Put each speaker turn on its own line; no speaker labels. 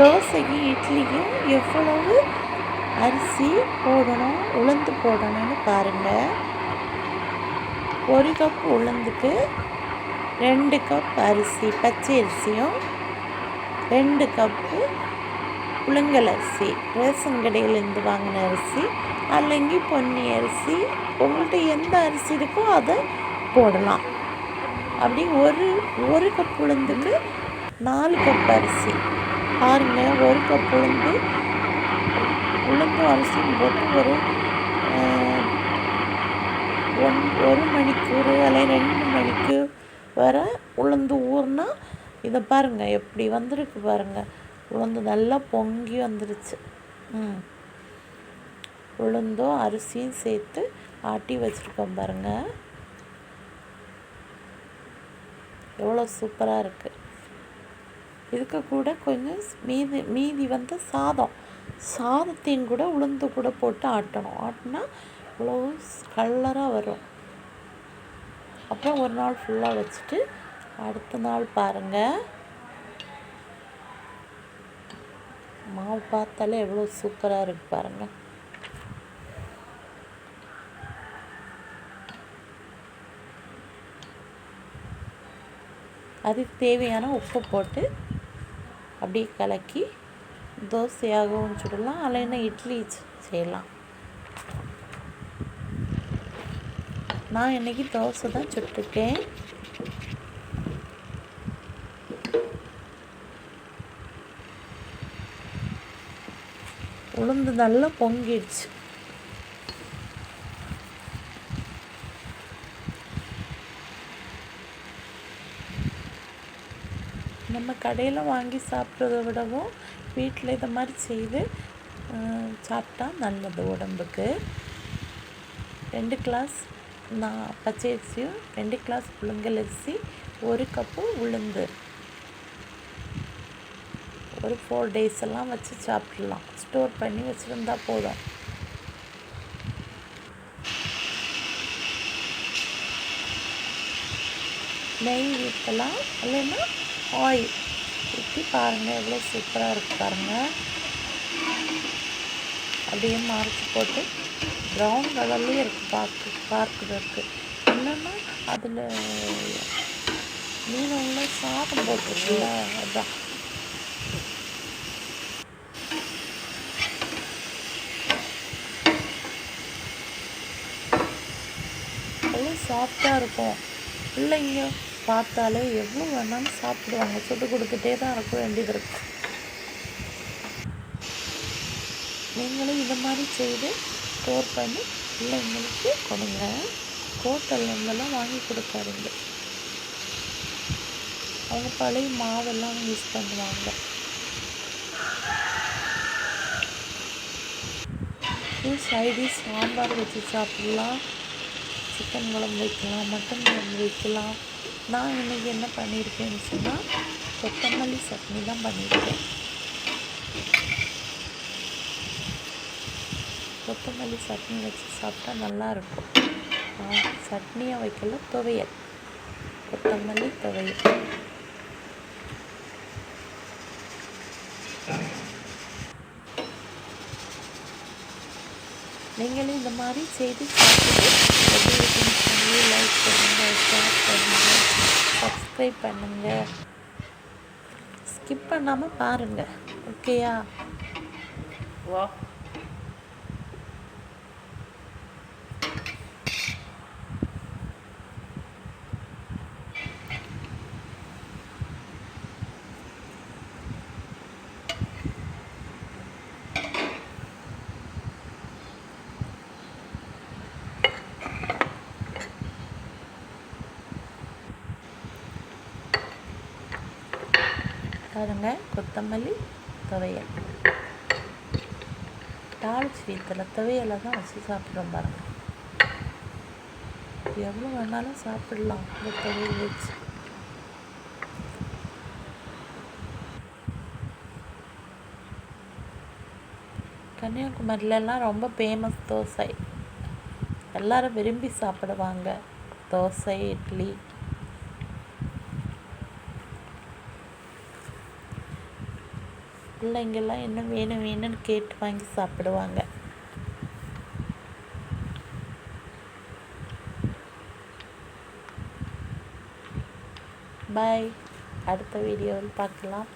தோசைக்கு இட்லிக்கும் எவ்வளவு அரிசி போடணும் உளுந்து போடணும்னு பாருங்கள் ஒரு கப் உளுந்துக்கு ரெண்டு கப் அரிசி பச்சை அரிசியும் ரெண்டு கப்பு புழுங்கல் அரிசி ரேஷன் கடையிலேருந்து வாங்கின அரிசி அல்லங்கி பொன்னி அரிசி உங்கள்கிட்ட எந்த அரிசி இருக்கோ அதை போடலாம். அப்படி ஒரு ஒரு கப் உளுந்துக்கு நாலு கப் அரிசி. பாருங்க ஒரு கப் உளுந்து உளுந்து அரிசியும் போட்டு ஒரு ஒன் ஒரு மணிக்கூர் அல்ல ரெண்டு மணிக்கு வர உளுந்து ஊறினா இதை பாருங்கள் எப்படி வந்திருக்கு பாருங்கள் உளுந்து நல்லா பொங்கி வந்துருச்சு. ம். உளுந்தும் அரிசியும் சேர்த்து ஆட்டி வச்சுருக்கோம் பாருங்கள் எவ்வளோ சூப்பராக இருக்குது இதுக்கு கூட கொஞ்சம் மீதி மீதி வந்து சாதம். சாதத்தையும் கூட உளுந்து கூட போட்டு ஆட்டணும். ஆட்டினா இவ்வளோ கலராக வரும். அப்புறம் ஒரு நாள் ஃபுல்லாக வச்சுட்டு அடுத்த நாள் பாருங்கள் மாவு பார்த்தாலே எவ்வளோ சூப்பராக இருக்கு பாருங்கள் அதுக்கு தேவையான உப்பு போட்டு அப்படியே கலக்கி தோசையாகவும் சுடலாம் இல்லைன்னா இட்லி செய்யலாம். நான் இன்னைக்கு தோசை தான் சுட்டுருக்கேன். உளுந்து நல்லா பொங்கிடுச்சு. நம்ம கடையில் வாங்கி சாப்பிட்றத விடவும் வீட்டில் இதை மாதிரி செய்து சாப்பிட்டா நல்லது உடம்புக்கு. ரெண்டு கிளாஸ் நான் பச்சை அரிசியும் ரெண்டு கிளாஸ் புழுங்கல் அரிசி ஒரு கப்பு உளுந்து. ஒரு ஃபோர் டேஸ் எல்லாம் வச்சு சாப்பிட்லாம். ஸ்டோர் பண்ணி வச்சுருந்தா போதும். நெய் ஊற்றலாம் இல்லைன்னா ஆயில் ஊற்றி பாருங்கள் எவ்வளோ சூப்பராக இருக்கு பாருங்கள் அப்படியே மறைச்சி போட்டு ப்ரௌன் கலர்லேயே இருக்குது பார்க்கு பார்க்குறதுக்கு என்னென்னா அதில் மீன் உள்ள சாதம் போட்டிருக்குல்ல அதுதான் எவ்வளோ சாஃப்டாக இருக்கும். பிள்ளைங்க பார்த்தாலே எவ்வளோ வேணாலும் சாப்பிடுவாங்க. சுட்டு கொடுத்துட்டே தான் இருக்க வேண்டியது இருக்கும் நீங்களும் இந்த மாதிரி செய்து ஸ்டோர் பண்ணி பிள்ளைங்களுக்கு கொடுங்க. ஹோட்டல்லேருந்தெல்லாம் வாங்கி கொடுக்காதீங்க. அவங்க பழைய மாவெல்லாம் யூஸ் பண்ணுவாங்க. சைடி சாம்பார் வச்சு சாப்பிட்லாம். சிக்கன் குழம்பு வைக்கலாம் மட்டன் குழம்பு வைக்கலாம். நான் இன்னைக்கு என்ன பண்ணியிருக்கேன்னு சொன்னால் கொத்தமல்லி சட்னி தான் பண்ணியிருக்கேன். கொத்தமல்லி சட்னி வச்சு சாப்பிட்டா நல்லா இருக்கும். வைக்கல துவையல். கொத்தமல்லி துவையல். நீங்களும் இந்த மாதிரி செய்து சாப்பிட்டு எப்படி லைக் பண்ணுங்கள் ஷேர் பண்ணுங்கள் சப்ஸ்கிரைப் பண்ணுங்கள் ஸ்கிப் பண்ணாமல் பாருங்கள் ஓகேயா வா. பாருங்க கொத்தமல்லி துவையல் தாளிச்சு வீத்தில் துவையலை தான் வச்சு சாப்பிட்றோம் பாருங்க எவ்வளோ வேணாலும் சாப்பிடலாம் இந்த துவையல் வச்சு கன்னியாகுமரியிலலாம் ரொம்ப ஃபேமஸ் தோசை எல்லாரும் விரும்பி சாப்பிடுவாங்க தோசை இட்லி பிள்ளைங்கள்லாம் இன்னும் வேணும் வேணும்னு கேட்டு வாங்கி சாப்பிடுவாங்க. பாய் அடுத்த வீடியோவில் பார்க்கலாம்.